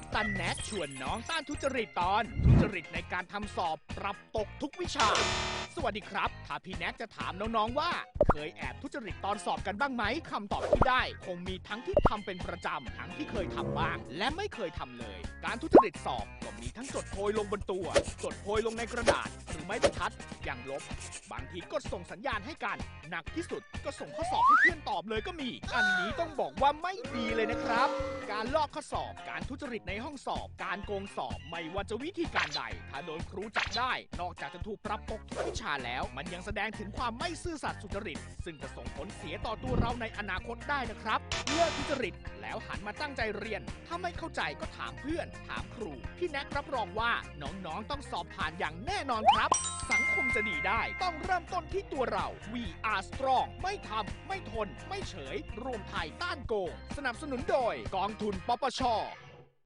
กับตันแนทชวนน้องต้านทุจริตตอน ทุจริตในการทำสอบปรับตกทุกวิชา สวัสดีครับ ถ้าพี่แนทจะถามน้องๆว่า เคยแอบทุจริตตอนสอบกันบ้างไหมคำตอบที่ได้ คงมีทั้งที่ทำเป็นประจำทั้งที่เคยทำบ้าง และไม่เคยทำเลย การทุจริตสอบก็มีทั้งจดโพยลงบนตัว จดโพยลงในกระดาษ หรือไม้บรรทัดอย่างลบบางทีก็ส่งสัญญาณให้กัน หนักที่สุดก็ส่งข้อสอบให้เพื่อนตอบเลยก็มี อันนี้ต้องบอกว่าไม่ดีเลยนะครับ การลอกข้อสอบการทุจริตในห้องสอบ การโกงสอบไม่ว่าจะวิธีการใด ถ้าโดนครูจับได้ นอกจากจะถูกปรับตกทุกวิชาแล้ว มันยังแสดงถึงความไม่ซื่อสัตย์สุจริต ซึ่งจะส่งผลเสียต่อตัวเราในอนาคตได้นะครับเลิกทุจริตแล้วหันมาตั้งใจเรียน ถ้าไม่เข้าใจก็ถามเพื่อน ถามครู พี่แนกรับรองว่าน้องๆต้องสอบผ่านอย่างแน่นอนครับ สังคมจะดีได้ ต้องเริ่มต้นที่ตัวเรา We are strong ไม่ทำ ไม่ทน ไม่เฉย รวมไทยต้านโกง สนับสนุนโดยกองทุนปปช